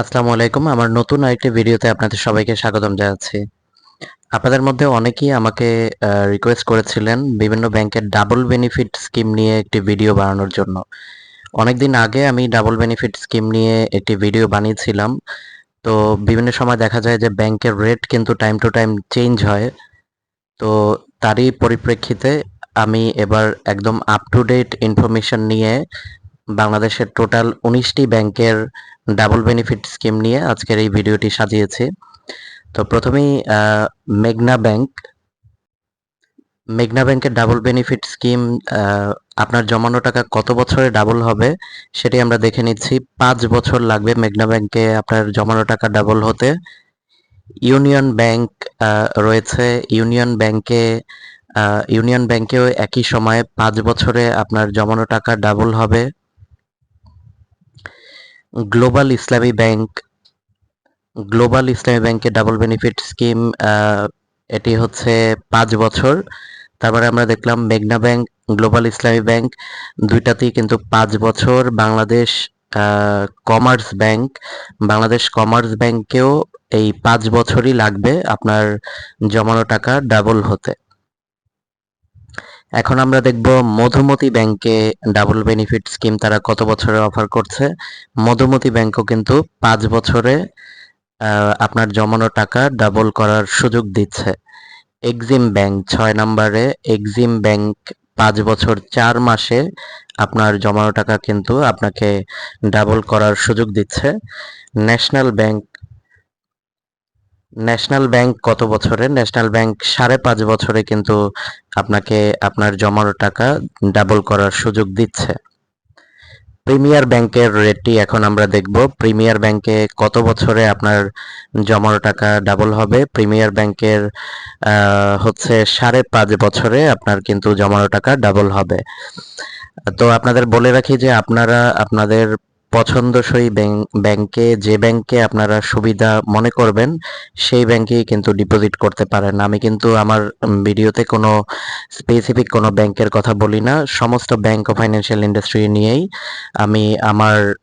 আসসালামু আলাইকুম। আমার নতুন আরেকটি ভিডিওতে আপনাদের সবাইকে স্বাগতম জানাচ্ছি। আপনাদের মধ্যে অনেকেই আমাকে রিকোয়েস্ট করেছিলেন বিভিন্ন ব্যাংকের ডাবল বেনিফিট স্কিম নিয়ে একটি ভিডিও বানানোর জন্য। অনেকদিন আগে আমি ডাবল বেনিফিট স্কিম নিয়ে একটি ভিডিও বানিয়েছিলাম। তো বিভিন্ন সময় দেখা যায় যে ব্যাংকের রেট কিন্তু টাইম টু টাইম চেঞ্জ হয়। তো তারই পরিপ্রেক্ষিতে আমি এবার একদম আপ টু ডেট ইনফরমেশন নিয়ে বাংলাদেশের টোটাল উনিশটি ব্যাংকের ডাবল বেনিফিট স্কিম নিয়ে আজকের এই ভিডিওটি সাজিয়েছি। তো প্রথমেই মেঘনা ব্যাংক। মেঘনা ব্যাংকের ডাবল বেনিফিট স্কিম আপনার জমানো টাকা কত বছরে ডাবল হবে সেটি আমরা দেখে নিচ্ছি। পাঁচ বছর লাগবে মেঘনা ব্যাংকে আপনার জমানো টাকা ডাবল হতে। ইউনিয়ন ব্যাংক রয়েছে। ইউনিয়ন ব্যাংকে ইউনিয়ন ব্যাংকেও একই সময়ে পাঁচ বছরে আপনার জমানো টাকা ডাবল হবে। গ্লোবাল ইসলামী ব্যাংক গ্লোবাল ইসলামী ব্যাংকের ডাবল বেনিফিট স্কিম এটি হচ্ছে পাঁচ বছর। তারপরে আমরা দেখলাম মেঘনা ব্যাংক গ্লোবাল ইসলামী ব্যাংক দুইটাতেই কিন্তু পাঁচ বছর। Bangladesh commerce bank Bangladesh commerce ব্যাংকেও এই পাঁচ বছরই লাগবে আপনার জমানো টাকা ডাবল হতে। এখন আমরা দেখব মধুমতি ব্যাংকে ডাবল বেনিফিট স্কিম তারা কত বছরে অফার করছে। মধুমতি ব্যাংকও কিন্তু পাঁচ বছরে আপনার জমানো টাকা ডাবল করার সুযোগ দিচ্ছে। এক্সিম ব্যাংক ছয় নম্বরে এক্সিম ব্যাংক পাঁচ বছর চার মাসে আপনার জমানো টাকা কিন্তু আপনাকে ডাবল করার সুযোগ দিচ্ছে। ন্যাশনাল ব্যাংক ন্যাশনাল ব্যাংক কত বছরে? ন্যাশনাল ব্যাংক সাড়ে পাঁচ বছরে কিন্তু আপনাকে আপনার জমানো টাকা ডাবল করার সুযোগ দিচ্ছে। প্রিমিয়ার ব্যাংকের রেটটি এখন আমরা দেখব। প্রিমিয়ার ব্যাংকে কত বছরে আপনার জমানো টাকা ডাবল হবে? প্রিমিয়ার ব্যাংকের হচ্ছে সাড়ে পাঁচ বছরে আপনার কিন্তু জমানো টাকা ডাবল হবে। তো আপনাদের বলে রাখি যে আপনারা, আপনাদের পছন্দসই ব্যাংক- যে ব্যাংকে আপনারা সুবিধা মনে করবেন, সেই ব্যাংকেই কিন্তু ডিপোজিট করতে পারেন। আমি কিন্তু আমার ভিডিওতে কোনো স্পেসিফিক কোনো ব্যাংকের কথা বলি না। সমস্ত ব্যাংক ও ফাইন্যান্সিয়াল ইন্ডাস্ট্রি নিয়েই আমি আমার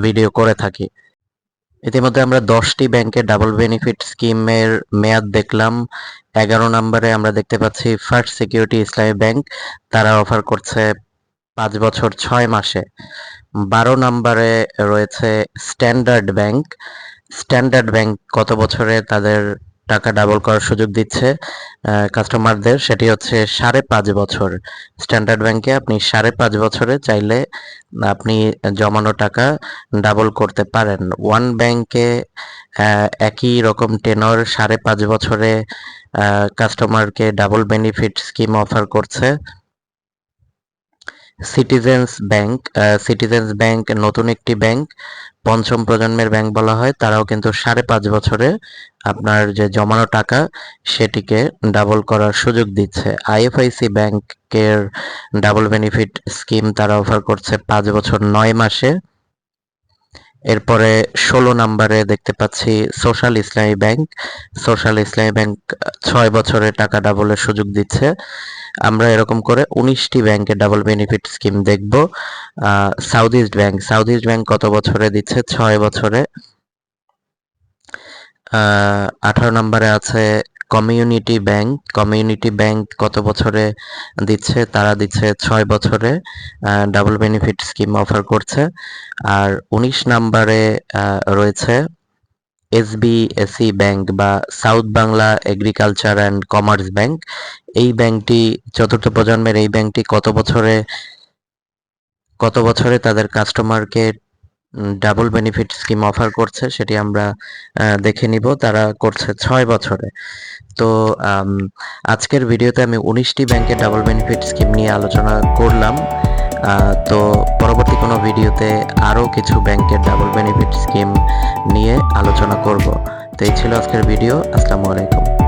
ভিডিও করে থাকি। ইতিমধ্যে আমরা দশটি ব্যাংকের ডাবল বেনিফিট স্কিমের মেয়াদ দেখলাম। এগারো নম্বরে আমরা দেখতে পাচ্ছি ফার্স্ট সিকিউরিটি ইসলামী ব্যাংক তারা অফার করছে পাঁচ বছর ছয় মাসে। বারো নম্বরে রয়েছে স্ট্যান্ডার্ড ব্যাংক স্ট্যান্ডার্ড ব্যাংক কত বছরে তাদের টাকা ডাবল করার সুযোগ দিচ্ছে কাস্টমারদের সেটি হচ্ছে সাড়ে পাঁচ বছর। স্ট্যান্ডার্ড ব্যাংকে আপনি সাড়ে পাঁচ বছরে চাইলে আপনি জমানো টাকা ডাবল করতে পারেন। ওয়ান ব্যাংকে একই রকম টেনর সাড়ে পাঁচ বছরে কাস্টমারকে ডাবল বেনিফিট স্কিম অফার করছে। সিটিজেন্স ব্যাংক সিটিজেন্স ব্যাংক নতুন একটি ব্যাংক, পঞ্চম প্রজন্মের ব্যাংক বলা হয়। তারাও কিন্তু সাড়ে পাঁচ বছরে আপনার যে জমানো টাকা, সেটিকে ডাবল করার সুযোগ দিচ্ছে। আইএফআইসি ব্যাংকের ডাবল বেনিফিট স্কিম তারা অফার করছে পাঁচ বছর নয় মাসে। এরপরে ষোলো নাম্বারে দেখতে পাচ্ছি সোশ্যাল ইসলামী ব্যাংক। সোশ্যাল ইসলামী ব্যাংক ছয় বছরে টাকা ডাবলের সুযোগ দিচ্ছে। আমরা এরকম করে উনিশটি ব্যাংকের ডাবল বেনিফিট স্কিম দেখব। South east bank south east bank কত বছরে দিচ্ছে? ছয় বছরে। আঠারো নম্বরে আছে কমিউনিটি ব্যাংক কমিউনিটি ব্যাংক কত বছরে দিচ্ছে? তারা দিচ্ছে ছয় বছরে ডাবল বেনিফিট স্কিম অফার করছে। আর উনিশ নম্বরে রয়েছে এসবিএসি ব্যাংক বা south Bangla agriculture and commerce bank, এই ব্যাংকটি চতুর্থ প্রজন্মের এই ব্যাংকটি কত বছরে কত বছরে তাদের কাস্টমারকে ডাবল বেনিফিট স্কিম অফার করছে সেটি আমরা দেখে নিব। তারা করছে ছয় বছরে। তো আজকের ভিডিওতে আমি উনিশটি ব্যাংকের ডাবল বেনিফিট স্কিম নিয়ে আলোচনা করলাম। তো পরবর্তী কোনো ভিডিওতে আরও কিছু ব্যাংকের ডাবল বেনিফিট স্কিম নিয়ে আলোচনা করব। তো এই ছিল আজকের ভিডিও। আসসালামু আলাইকুম।